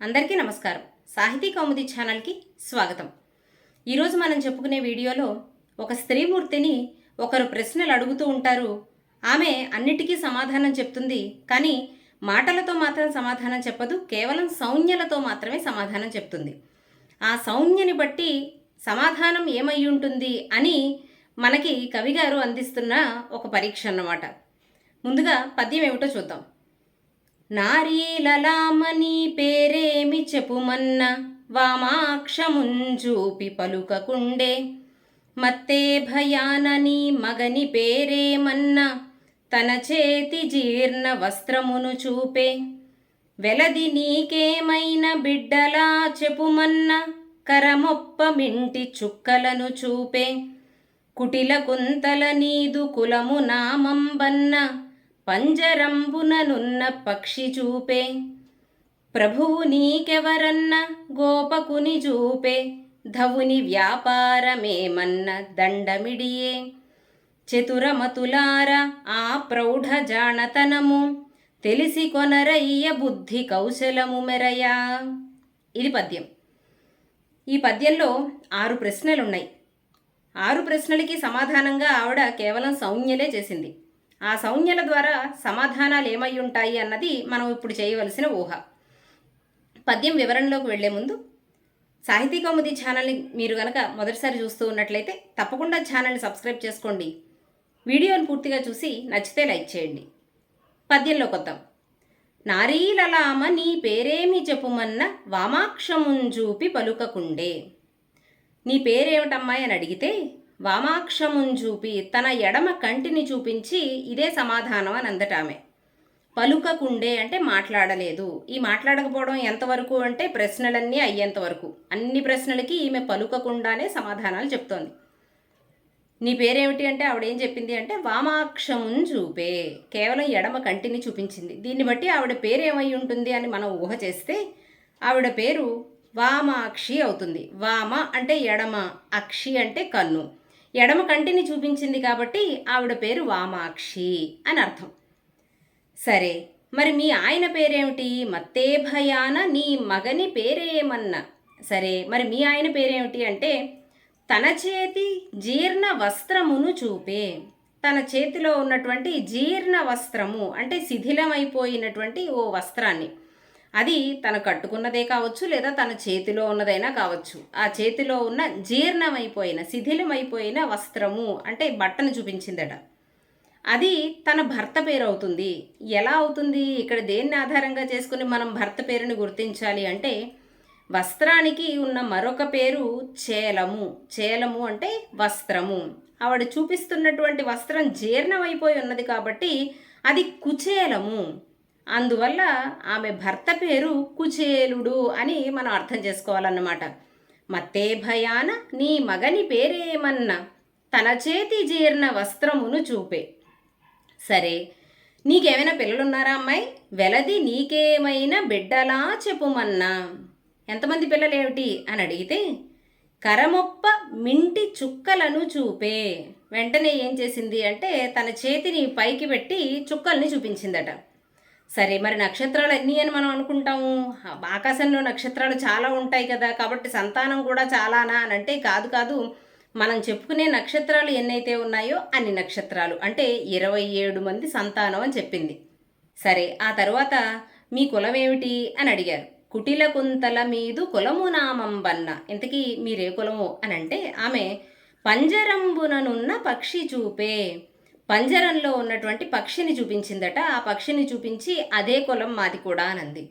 అందరికీ నమస్కారం. సాహితీ కౌముది ఛానల్కి స్వాగతం. ఈరోజు మనం చెప్పుకునే వీడియోలో ఒక స్త్రీమూర్తిని ఒకరు ప్రశ్నలు అడుగుతూ ఉంటారు. ఆమె అన్నిటికీ సమాధానం చెప్తుంది కానీ మాటలతో మాత్రం సమాధానం చెప్పదు కేవలం సౌజ్ఞలతో మాత్రమే సమాధానం చెప్తుంది. ఆ సౌజ్ఞని బట్టి సమాధానం ఏమై ఉంటుంది అని మనకి కవిగారు అందిస్తున్న ఒక పరీక్ష అన్నమాట. ముందుగా పద్యం ఏమిటో చూద్దాం. నారీలలామని పేరేమి చెప్పుమన్న వామాక్షముంజూపి పలుకకుండే. మత్తే భయానని మగని పేరేమన్న తన చేతి జీర్ణ వస్త్రమును చూపే. వెలది నీకేమైన బిడ్డలా చెప్పుమన్న కరమొప్ప మింటి చుక్కలను చూపే. కుటిల కుంతల నీదు కులము నామంబన్న పంజరంబుననున్న పక్షి చూపే. ప్రభువు నీకెవరన్న గోపకుని చూపే. ధవుని వ్యాపారమేమన్న దండమిడియే. చతురమతులార ఆ ప్రౌఢ జాణతనము తెలిసి కొనరయ్య బుద్ధి కౌశలము మెరయా. ఇది పద్యం. ఈ పద్యంలో ఆరు ప్రశ్నలున్నాయి. ఆరు ప్రశ్నలకి సమాధానంగా ఆవిడ కేవలం సౌజ్ఞలే చేసింది. ఆ సౌజ్ఞల ద్వారా సమాధానాలు ఏమై ఉంటాయి అన్నది మనం ఇప్పుడు చేయవలసిన ఊహ. పద్యం వివరణలోకి వెళ్ళే ముందు సాహితీ కౌముది ఛానల్ని మీరు కనుక మొదటిసారి చూస్తూ ఉన్నట్లయితే తప్పకుండా ఛానల్ని సబ్స్క్రైబ్ చేసుకోండి. వీడియోని పూర్తిగా చూసి నచ్చితే లైక్ చేయండి. పద్యంలో కొద్దాం. నారీలలామ నీ పేరేమి చెప్పుమన్న వామాక్షముంజూపి పలుకకుండే. నీ పేరేమిటమ్మాయి అని అడిగితే వామాక్షముంజూపి తన ఎడమ కంటిని చూపించి ఇదే సమాధానం అని అందటామె. పలుకకుండే అంటే మాట్లాడలేదు. ఈ మాట్లాడకపోవడం ఎంతవరకు అంటే ప్రశ్నలన్నీ అయ్యేంత వరకు. అన్ని ప్రశ్నలకి ఈమె పలుకకుండానే సమాధానాలు చెప్తోంది. నీ పేరేమిటి అంటే ఆవిడ ఏం చెప్పింది అంటే వామాక్షమున్ చూపే కేవలం ఎడమ కంటిని చూపించింది. దీన్ని బట్టి ఆవిడ పేరు ఏమై ఉంటుంది అని మనం ఊహ చేస్తే ఆవిడ పేరు వామాక్షి అవుతుంది. వామ అంటే ఎడమ అక్షి అంటే కన్ను. ఎడమ కంటిని చూపించింది కాబట్టి ఆవిడ పేరు వామాక్షి అని అర్థం. సరే మరి మీ ఆయన పేరేమిటి? మత్తే భయాన నీ మగని పేరేమన్నా. సరే మరి మీ ఆయన పేరేమిటి అంటే తన చేతి జీర్ణ వస్త్రమును చూపే. తన చేతిలో ఉన్నటువంటి జీర్ణ వస్త్రము అంటే శిథిలమైపోయినటువంటి ఓ వస్త్రాన్ని. అది తను కట్టుకున్నదే కావచ్చు లేదా తన చేతిలో ఉన్నదైనా కావచ్చు. ఆ చేతిలో ఉన్న జీర్ణమైపోయిన శిథిలమైపోయిన వస్త్రము అంటే బట్టను చూపించిందట. అది తన భర్త పేరు అవుతుంది. ఎలా అవుతుంది? ఇక్కడ దేన్ని ఆధారంగా చేసుకుని మనం భర్త పేరుని గుర్తించాలి అంటే వస్త్రానికి ఉన్న మరొక పేరు చేలము. చేలము అంటే వస్త్రము. ఆవిడ చూపిస్తున్నటువంటి వస్త్రం జీర్ణమైపోయి ఉన్నది కాబట్టి అది కుచేలము. అందువల్ల ఆమె భర్త పేరు కుచేలుడు అని మనం అర్థం చేసుకోవాలన్నమాట. మత్తే భయాన నీ మగని పేరేమన్నా తన చేతి జీర్ణ వస్త్రమును చూపే. సరే నీకేమైనా పిల్లలున్నారా అమ్మాయి? వెలది నీకేమైనా బిడ్డలా చెప్పుమన్నా. ఎంతమంది పిల్లలేమిటి? అని అడిగితే కరమొప్ప మింటి చుక్కలను చూపే. వెంటనే ఏం చేసింది అంటే తన చేతిని పైకి పెట్టి చుక్కల్ని చూపించిందట. సరే మరి నక్షత్రాలు ఎన్ని అని మనం అనుకుంటాము. ఆకాశంలో నక్షత్రాలు చాలా ఉంటాయి కదా కాబట్టి సంతానం కూడా చాలానా అని అంటే కాదు కాదు మనం చెప్పుకునే నక్షత్రాలు ఎన్నైతే ఉన్నాయో అన్ని నక్షత్రాలు. అంటే ఇరవై ఏడు మంది సంతానం అని చెప్పింది. సరే ఆ తర్వాత మీ కులం ఏమిటి అని అడిగారు. కుటిల కుంతల మీదు కులము నామంబన్న ఇంతకీ మీరే కులము అని అంటే ఆమె పంజరంబుననున్న పక్షి చూపే. పంజరంలో ఉన్నటువంటి పక్షిని చూపించిందట. ఆ పక్షిని చూపించి అదే కులం మాది కూడా అనంది.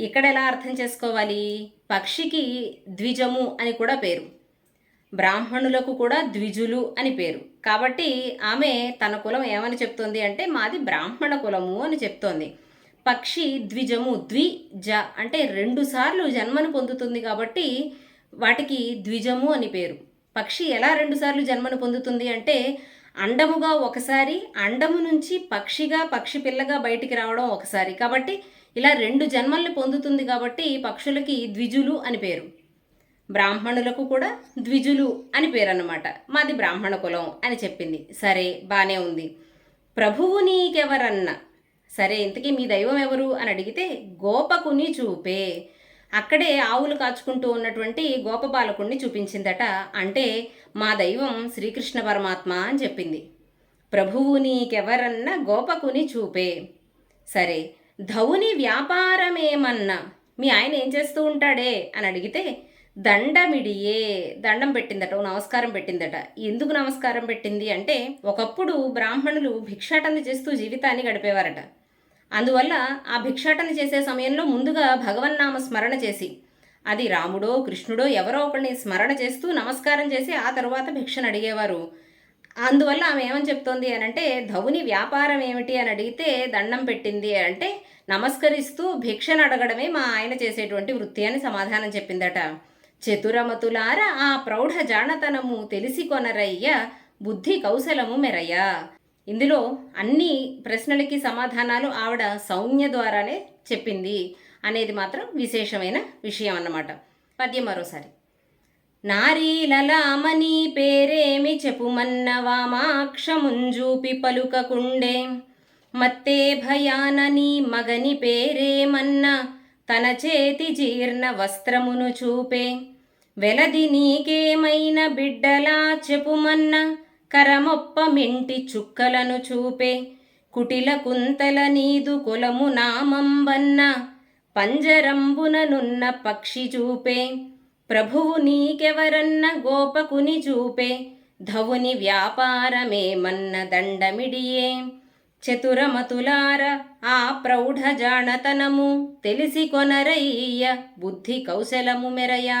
ఇక్కడ ఎలా అర్థం చేసుకోవాలి? పక్షికి ద్విజము అని కూడా పేరు. బ్రాహ్మణులకు కూడా ద్విజులు అని పేరు. కాబట్టి ఆమె తన కులం ఏమని చెప్తోంది అంటే మాది బ్రాహ్మణ కులము అని చెప్తోంది. పక్షి ద్విజము ద్వి జ అంటే రెండు సార్లు జన్మను పొందుతుంది కాబట్టి వాటికి ద్విజము అని పేరు. పక్షి ఎలా రెండుసార్లు జన్మను పొందుతుంది అంటే అండముగా ఒకసారి అండము నుంచి పక్షిగా పక్షి పిల్లగా బయటికి రావడం ఒకసారి. కాబట్టి ఇలా రెండు జన్మల్ని పొందుతుంది కాబట్టి పక్షులకి ద్విజులు అని పేరు. బ్రాహ్మణులకు కూడా ద్విజులు అని పేరు అన్నమాట మాది బ్రాహ్మణ కులం అని చెప్పింది. సరే బాగానే ఉంది. ప్రభువు నీకెవరన్న? సరే ఇంతకీ మీ దైవం ఎవరు అని అడిగితే గోపకుని చూపే. అక్కడే ఆవులు కాచుకుంటూ ఉన్నటువంటి గోపబాలకుణ్ణి చూపించిందట. అంటే మా దైవం శ్రీకృష్ణ పరమాత్మ అని చెప్పింది. ప్రభువు నీకెవరన్నా గోపకుని చూపే. సరే ధౌని వ్యాపారమేమన్నా? మీ ఆయన ఏం చేస్తూ ఉంటాడే అని అడిగితే దండమిడియే. దండం పెట్టిందట ఓ నమస్కారం పెట్టిందట. ఎందుకు నమస్కారం పెట్టింది? అంటే ఒకప్పుడు బ్రాహ్మణులు భిక్షాటన చేస్తూ జీవితాన్ని గడిపేవారట. అందువల్ల ఆ భిక్షాటన చేసే సమయంలో ముందుగా భగవన్నామ స్మరణ చేసి అది రాముడో కృష్ణుడో ఎవరో ఒకరిని స్మరణ చేస్తూ నమస్కారం చేసి ఆ తరువాత భిక్షను అడిగేవారు. అందువల్ల ఆమె ఏమని చెప్తోంది అని అంటే ధవుని వ్యాపారం ఏమిటి అని అడిగితే దండం పెట్టింది అంటే నమస్కరిస్తూ భిక్షను అడగడమే మా ఆయన చేసేటువంటి వృత్తి అని సమాధానం చెప్పిందట. చతురమతులార ఆ ప్రౌఢ జానతనము తెలిసి కొనరయ్య బుద్ధి కౌశలము మెరయ్య. ఇందులో అన్ని ప్రశ్నలకి సమాధానాలు ఆవిడ సౌమ్య ద్వారానే చెప్పింది అనేది మాత్రం విశేషమైన విషయం అన్నమాట. పద్యం మరోసారి. నారీలలామని పేరేమి చెప్పుమన్న వామాక్షముంజూపి పలుకకుండే మత్తే భయానని మగని పేరేమన్న తన చేతి జీర్ణ వస్త్రమును చూపే. వెలది నీకేమైన బిడ్డలా చెప్పుమన్న కరమొప్ప మింటి చుక్కలను చూపే కుటిల కుంతల నీదు కొలము నామంబన్న పంజరంబుననున్న పక్షి చూపే ప్రభువు నీకెవరన్న గోపకుని చూపే ధవుని వ్యాపారమేమన్న దండమిడియే చతురమతులార ఆ ప్రౌఢ జాణతనము తెలిసి కొనరయ్య బుద్ధి కౌశలము మెరయా.